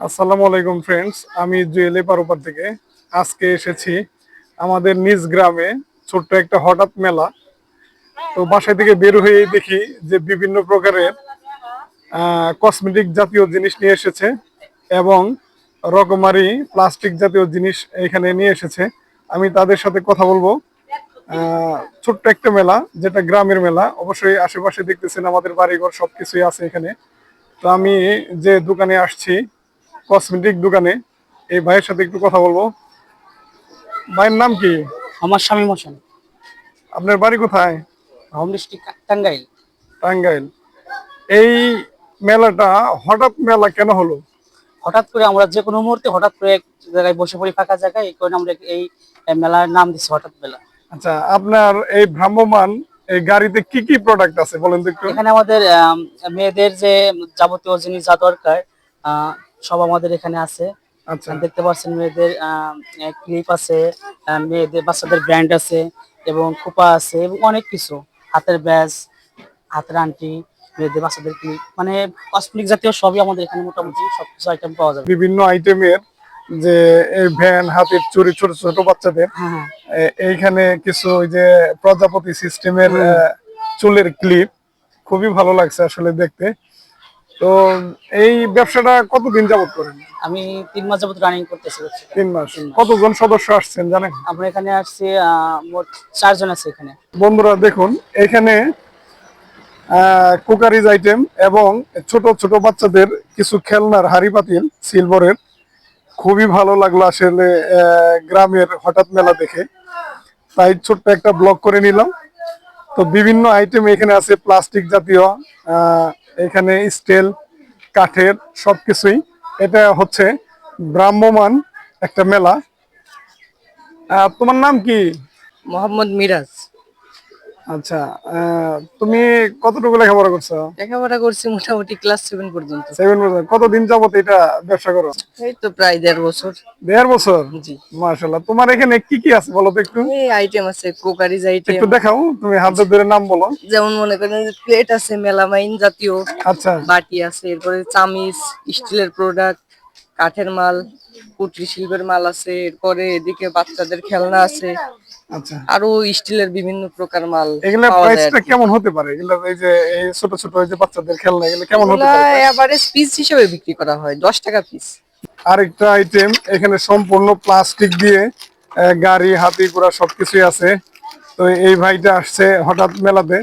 আসসালামু আলাইকুম ফ্রেন্ডস আমি জুয়েলি পারোপার থেকে। আজকে এসেছি আমাদের নিজ গ্রামে ছোট্ট একটা হঠাৎ মেলা। তো বাসা থেকে বের হয়ে দেখি যে বিভিন্ন প্রকারের কসমেটিক জাতীয় জিনিস নিয়ে এসেছে এবং রকমারি প্লাস্টিক জাতীয় জিনিস এখানে নিয়ে এসেছে। আমি তাদের সাথে কথা বলব। ছোট্ট একটা মেলা, যেটা গ্রামের মেলা। অবশ্যই আশেপাশে দেখতেছেন আমাদের বাড়িঘর সবকিছুই আছে এখানে। তো আমি যে দোকানে আসছি কসমেটিক দোকানে। এই ভাইয়ের সাথে একটু কথা বলব। ভাইয়ের নাম কি? আমার স্বামী মোশন আপনার বাড়ি কোথায়? Home district Tangail. টাঙ্গাইল। এই মেলাটা হঠাৎ মেলা কেন হলো? হঠাৎ করে আমরা যে কোনো মুহূর্তে হঠাৎ করে এক জায়গায় বসে পড়ি ফাঁকা জায়গায় এই কারণে আমরা এই মেলার নাম দিচ্ছি হঠাৎ মেলা। আচ্ছা আপনার এই ভ্রাম্যমান এই গাড়িতে কি কি প্রোডাক্ট আছে বলেন তো একটু। এখানে আমাদের আম, মেয়েদের যে যাবতীয় জিনিস যা দরকার সব আমাদের এখানে আছে। আচ্ছা। দেখতে পাচ্ছেন মেয়েদের ক্লিপ আছে মেয়েদের বাচ্চাদের ব্র্যান্ড আছে এবং খোপা আছে এবং অনেক কিছু। হাতের ব্যাস হাতের আংটি মেয়েদের বাচ্চাদের ক্লিপ মানে কসমেটিক জাতীয় সবই আমাদের এখানে মোটামুটি সবকিছু আইটেম পাওয়া যাবে। বিভিন্ন আইটেমের যে এই ভ্যান হাতের চুরি ছোট ছোট বাচ্চাদের হ্যাঁ হ্যাঁ। এইখানে কিছু ওই যে প্রজাপতি সিস্টেমের চুলের ক্লিপ খুবই ভালো লাগছে আসলে দেখতে। তো এই ব্যবসাটা কতদিন যাবত করেন? আমি তিন মাস যাবত রানিং করতেছি। তিন মাস। কতজন সদস্য আসছেন জানেন? আমরা এখানে আসছি মোট চারজন আছে এখানে। বন্ধুরা দেখুন এখানে কুকারিজ আইটেম এবং ছোট ছোট বাচ্চাদের কিছু খেলনার হাড়ি পাতিল সিলভারের খুবই ভালো লাগল আসলে গ্রামের হঠাৎ মেলা দেখে। তাই ছোট্ট একটা ব্লগ করে নিলাম। তো বিভিন্ন আইটেম এখানে আছে প্লাস্টিক জাতীয় আহ, এখানে স্টেল, কাঠের সব কিছুই এটা হচ্ছে ব্রাহ্মমান একটা মেলা। তোমার নাম কি? মোহাম্মদ মিরাজ। আচ্ছা তুমি কতটুকু লেখাপড়া করছ? লেখাপড়া করছি মোটামুটি ক্লাস সেভেন পর্যন্ত। সেভেন বছর কতদিন যাবত এটা ব্যবসা করো? এই তো প্রায় দেড় বছর। দেড় বছর? জি। মাশাল্লাহ তোমার এখানে কি কি আছে বলো তো একটু? এই আইটেম আছে কোকারিজ আইটেম একটু দেখাও তুমি হাত ধরে নাম বলো। যেমন মনে করেন প্লেট আছে মেলামাইন জাতীয়। আচ্ছা। বাটি আছে এরপরে চামিচ স্টিলের প্রোডাক্ট কাঠের মাল কুটরি শিল্পের মাল আছে এরপরে এদিকে বাচ্চাদের খেলনা আছে। আরও স্টিলের বিভিন্ন প্রকার মাল এগুলা প্রাইসটা কেমন হতে পারে? এগুলা এই যে এই ছোট ছোট এই যে বাচ্চাদের খেলনা এগুলো কেমন হতে পারে? এভারেজ পিস হিসেবে বিক্রি করা হয় দশ টাকা পিস আরেকটা আইটেম এখানে সম্পূর্ণ প্লাস্টিক দিয়ে গাড়ি হাতি ঘোড়া সবকিছুই আছে। তো এই ভাইটা আসছে হঠাৎ মেলাতে।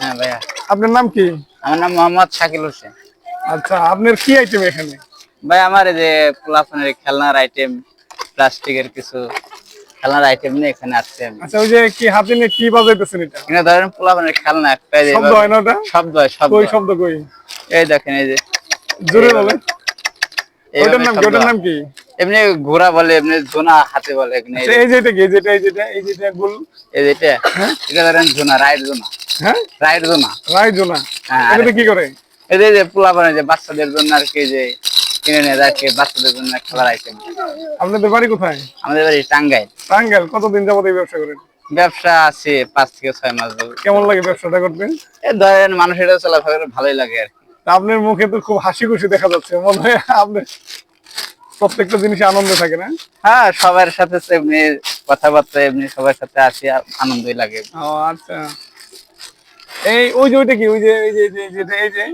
হ্যাঁ ভাইয়া। আপনার নাম কি? আমার নাম মোহাম্মদ শাকিল হোসেন। আচ্ছা আপনার কি আইটেম এখানে? ভাই আমার এই যে পোলাফোনের খেলনার আইটেম প্লাস্টিকের কিছু খেলনার আইটেম নিয়ে এখানে আসছে আমি। আচ্ছা ওই যে কি হাতে নিয়ে কি বাজাইতেছেন এটা? এখানে ধরেন পোলাফোনের খেলনা একটা যে শব্দ হয় না ওটা? শব্দ হয় শব্দ কই শব্দ কই? এই দেখেন এই যে। জোরে বলে ওইটার নাম ওটার নাম কি? এমনি ঘোড়া বলে এমনি জোনা হাতে বলে এখানে এই আচ্ছা, এই যেটা কি? এই যেটা এই যেটা এই যেটা গোল। এই যে এটা এটা ধরেন জোনা রাইড জোনা। হ্যাঁ? রাইড জোনা। রাইড জোনা। হ্যাঁ, এটাতে কি করে? এই যে- যে পোলাফোনের যে বাচ্চাদের জন্য আর কি যে কিনে নিয়ে যায় বাচ্চাদের জন্য খেলার আইটেম আপনাদের বাড়ি কোথায়? আমাদের বাড়ি টাঙ্গাইল। টাঙ্গাইল কতদিন যাবত এই ব্যবসা করেন? ব্যবসা আছে পাঁচ থেকে ছয় মাস ধরে। কেমন লাগে ব্যবসাটা করতে? এই ধরেন মানুষের চলাফেরা ভালোই লাগে আর আপনার মুখে তো খুব হাসি খুশি দেখা যাচ্ছে মনে হয় আপনি প্রত্যেকটা জিনিসে আনন্দ থাকে না? হ্যাঁ সবার সাথে এমনি কথাবার্তা এমনি সবার সাথে আসি আনন্দই লাগে। ও আচ্ছা। এই ওই যে ওইটা কি? ওই যে এই যে এই যে এই যে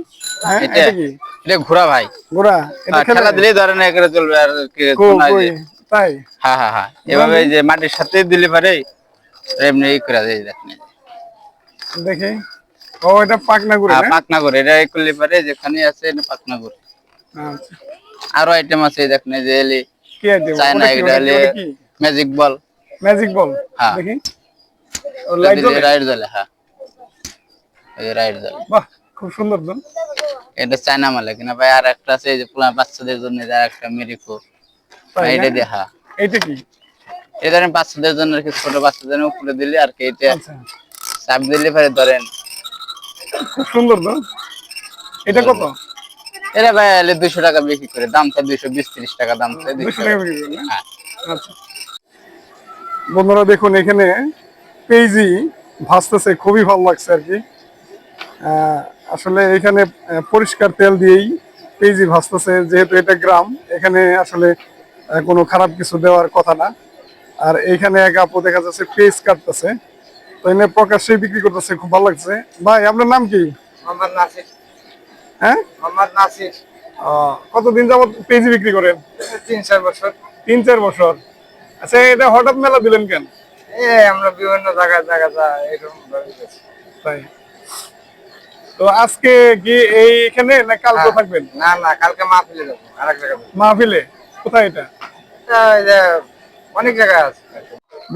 হ্যাঁ এটা কি? এটা ঘোরা ভাই। গোড়া এটা খেলা? দিলেই ধরেন চলবে আর কি শোনা কই? যে- তাই? হ্যাঁ হ্যাঁ হ্যাঁ। এভাবে যে মাটির সাথে দিলে পারে এমনি করে দেয় দেখেন। দেখি। ও এটা পাকনা করে হ্যাঁ পাকনা করে এটা করলে পারে যেখানে আছে এটা পাকনা করে আচ্ছা। আরও আইটেম আছে দেখেন যে এলি। কি আইটেম চায়না এটা হলে ম্যাজিক বল ম্যাজিক বল হ্যাঁ। দেখি। ও লাইট জ্বলে রাইড জ্বলে হ্যাঁ। এই যে রাইড জ্বলে। বাহ খুব সুন্দর তো। এটা চায়না মালে কিনা ভাই আর একটা আছে যে পোলা বাচ্চাদের জন্য যে আর একটা মেরিকো এটা না? হ্যাঁ এইটা কি? এই ধরেন বাচ্চাদের জন্য আর কি ছোট বাচ্চাদের উপরে দিলে আর কি এটা আচ্ছা। চাপ দিলে পরে ধরেন। খুব সুন্দর তো এটা কত? এটা ভাই এলে দুইশো টাকা বিক্রি করে দাম তো দুইশো বিশ ত্রিশ টাকা দাম তো দুশো টাকা। না? হ্যাঁ। আচ্ছা। বন্ধুরা দেখুন এখানে পেজি ভাসতেছে খুবই ভালো লাগছে আর কি। আহ, আসলে এখানে পরিষ্কার তেল দিয়েই পেঁয়াজি ভাজতেছে যেহেতু এটা গ্রাম এখানে আসলে কোনো খারাপ কিছু দেওয়ার কথা না। আর এইখানে এক আপু দেখা যাচ্ছে পেঁয়াজ কাটতেছে তো এনে প্রকাশ্যে বিক্রি করতেছে খুব ভালো লাগছে। ভাই আপনার নাম কি? মোহাম্মদ নাসির। হ্যাঁ? মোহাম্মদ নাসির। কতদিন যাবত পেঁয়াজি বিক্রি করেন? তিন চার বছর। তিন চার বছর। আচ্ছা এটা হঠাৎ মেলা দিলেন কেন? এ আমরা বিভিন্ন জায়গায় জায়গা যা এরকম তাই। তো আজকে কি এইখানে না কালকে থাকবেন? না না কালকে মাহফিলে যাব আর জায়গায় মাহফিলে? কোথায় এটা? এই অনেক জায়গায় আছে।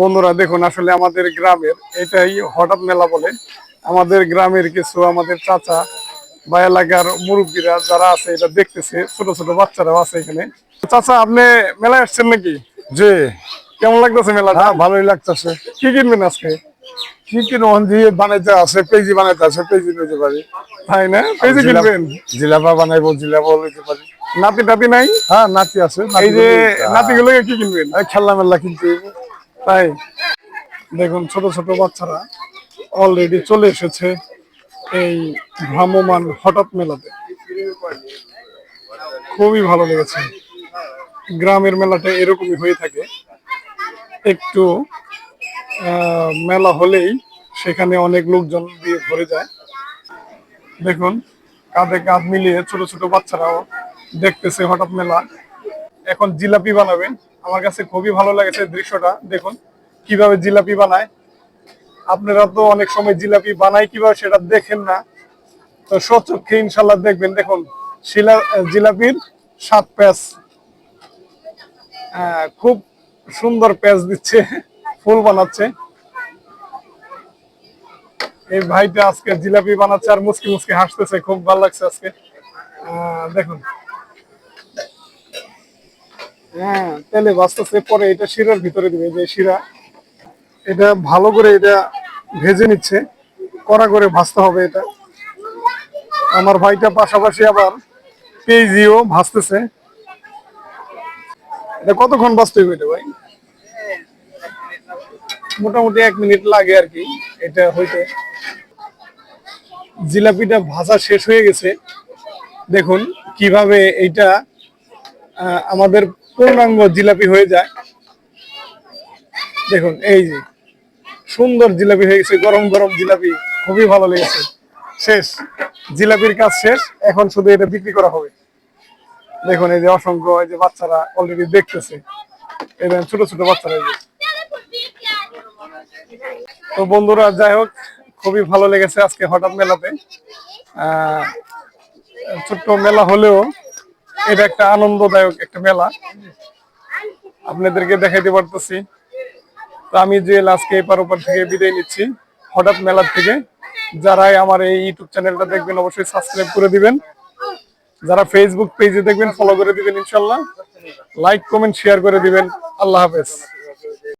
বন্ধুরা দেখুন আসলে আমাদের গ্রামের এটাই হঠাৎ মেলা বলে। আমাদের গ্রামের কিছু আমাদের চাচা বা এলাকার মুরব্বীরা যারা আছে এটা দেখতেছে ছোট ছোট বাচ্চারাও আছে এখানে। চাচা আপনি মেলায় আসছেন নাকি? জি। কেমন লাগতেছে মেলাটা? হ্যাঁ ভালোই লাগতেছে। কি কিনবেন আজকে? কি কি রহন দিয়ে বানাইতে আছে? পেজি বানাইতে আছে পেজি নিতে পারি। তাই না? পেঁয়াজি কিনবেন? জিলাপা বানাইবো জিলাপাও নিতে পারি। নাতি টাতি নাই? হ্যাঁ নাতি আছে এই যে নাতি নাতিগুলোকে কি কিনবেন? খেলনা মেলা কিনতে তাই? দেখুন ছোট ছোট বাচ্চারা অলরেডি চলে এসেছে এই ভ্রাম্যমান হঠাৎ মেলাতে। খুবই ভালো লেগেছে। গ্রামের মেলাটা এরকমই হয়ে থাকে। একটু মেলা হলেই সেখানে অনেক লোকজন দিয়ে ভরে যায়। দেখুন, কাঁধে কাঁধ মিলিয়ে ছোট ছোট বাচ্চারাও দেখতেছে হঠাৎ মেলা। এখন জিলাপি বানাবেন। আমার কাছে খুবই ভালো লেগেছে দৃশ্যটা। দেখুন, কীভাবে জিলাপি বানায়। আপনারা তো অনেক সময় জিলাপি বানায় কীভাবে সেটা দেখেন না। তো সচক্ষে ইনশাল্লাহ দেখবেন। দেখুন, শিলা জিলাপির সাত প্যাচ। খুব সুন্দর প্যাচ দিচ্ছে। ফুল বানাচ্ছে। এই ভাইটা আজকে জিলাপি বানাচ্ছে আর মুসকি মুসকি হাসতেছে, খুব ভালো লাগছে আজকে। দেখুন। হ্যাঁ তেলে ভাজতেছে, পরে এটা শিরার ভিতরে দিবে যে শিরা। এটা ভালো করে এটা ভেজে নিচ্ছে, কড়া করে ভাজতে হবে এটা। আমার ভাইটা পাশাপাশি আবার পেঁয়াজিও ভাজতেছে। এটা কতক্ষণ ভাজতে হবে এটা ভাই? মোটামুটি এক মিনিট লাগে আর কি, এটা হইতে। জিলাপিটা ভাজা শেষ হয়ে গেছে। দেখুন কীভাবে এইটা আমাদের পূর্ণাঙ্গ জিলাপি হয়ে যায়। দেখুন, এই যে সুন্দর জিলাপি হয়ে গেছে, গরম গরম জিলাপি, খুবই ভালো লেগেছে। শেষ, জিলাপির কাজ শেষ, এখন শুধু এটা বিক্রি করা হবে। দেখুন এই যে অসংখ্য এই যে বাচ্চারা অলরেডি দেখতেছে। দেখেন ছোট ছোট বাচ্চারা এই যে। তো বন্ধুরা, যাই হোক, খুবই ভালো লেগেছে আজকে হঠাৎ মেলাতে। ছোট্ট মেলা হলেও এটা একটা আনন্দদায়ক একটা মেলা। আপনাদেরকে দেখাইতে পারতেছি। তো আমি যে আজকে এপার ওপার থেকে বিদায় নিচ্ছি হঠাৎ মেলার থেকে। যারাই আমার এই ইউটিউব চ্যানেলটা দেখবেন, অবশ্যই সাবস্ক্রাইব করে দিবেন। যারা ফেসবুক পেজে দেখবেন ফলো করে দিবেন, ইনশাল্লাহ। লাইক কমেন্ট শেয়ার করে দিবেন। আল্লাহ হাফেজ।